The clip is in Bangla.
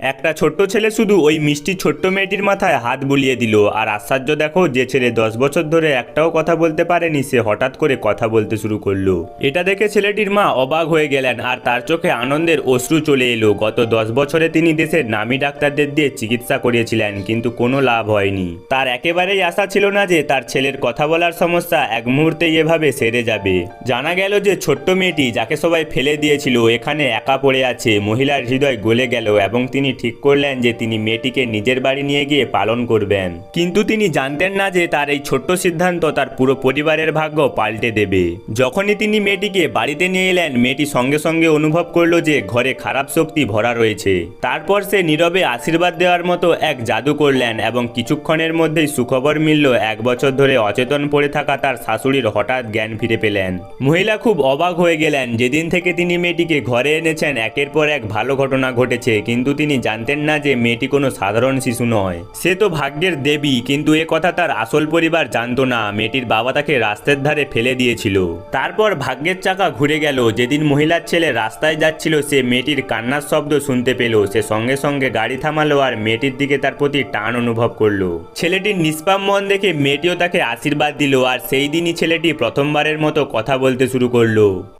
একটা ছোট্ট ছেলে শুধু ওই মিষ্টি ছোট্ট মেয়েটির মাথায় হাত বুলিয়ে দিল। আর আশ্চর্য দেখো, যে ছেলে দশ বছর ধরে একটাও কথা বলতে পারেনি, সে হঠাৎ করে কথা বলতে শুরু করল। এটা দেখে ছেলেটির মা অবাক হয়ে গেলেন, আর তার চোখে আনন্দের অশ্রু চলে এলো। গত দশ বছরে তিনি দেশের নামি ডাক্তারদের দিয়ে চিকিৎসা করিয়েছিলেন, কিন্তু কোনো লাভ হয়নি। তার একেবারেই আশা ছিল না যে তার ছেলের কথা বলার সমস্যা এক মুহূর্তেই এভাবে সেরে যাবে। জানা গেল যে ছোট্ট মেয়েটি, যাকে সবাই ফেলে দিয়েছিল, এখানে একা পড়ে আছে, মহিলার হৃদয় গলে গেল এবং তিনি ঠিক করলেন যে তিনি মেয়েটিকে নিজের বাড়ি নিয়ে গিয়ে পালন করবেন। কিন্তু তিনি জানতেন না যে তার এই ছোট্ট সিদ্ধান্ত তার পুরো পরিবারের ভাগ্য পাল্টে দেবে। যখনই তিনি মেয়েটিকে বাড়িতে নিয়ে এলেন, মেয়েটি সঙ্গে সঙ্গে অনুভব করল যে ঘরে খারাপ শক্তি ভরা রয়েছে। তারপর সে নীরবে আশীর্বাদ দেওয়ার মতো এক জাদু করলেন এবং কিছুক্ষণের মধ্যেই সুখবর মিলল, এক বছর ধরে অচেতন পড়ে থাকা তার শাশুড়ির হঠাৎ জ্ঞান ফিরে পেলেন। মহিলা খুব অবাক হয়ে গেলেন, যেদিন থেকে তিনি মেয়েটিকে ঘরে এনেছেন, একের পর এক ভালো ঘটনা ঘটেছে, কিন্তু তিনি জানতেন না যে মেয়েটি কোনো সাধারণ শিশু নয়। সে তো ভাগ্যের দেবী, কিন্তু এ কথা তার আসল পরিবার জানতো না। মেয়েটির বাবা তাকে রাস্তার ধারে ফেলে দিয়েছিল। তারপর ভাগ্যের চাকা ঘুরে গেল। যেদিন মহিলার ছেলে রাস্তায় যাচ্ছিল, সে মেয়েটির কান্নার শব্দ শুনতে পেল। সে সঙ্গে সঙ্গে গাড়ি থামালো আর মেয়েটির দিকে তার প্রতি টান অনুভব করল। ছেলেটির নিষ্পাপ মন দেখে মেয়েটিও তাকে আশীর্বাদ দিল আর সেই দিনই ছেলেটি প্রথমবারের মতো কথা বলতে শুরু করল।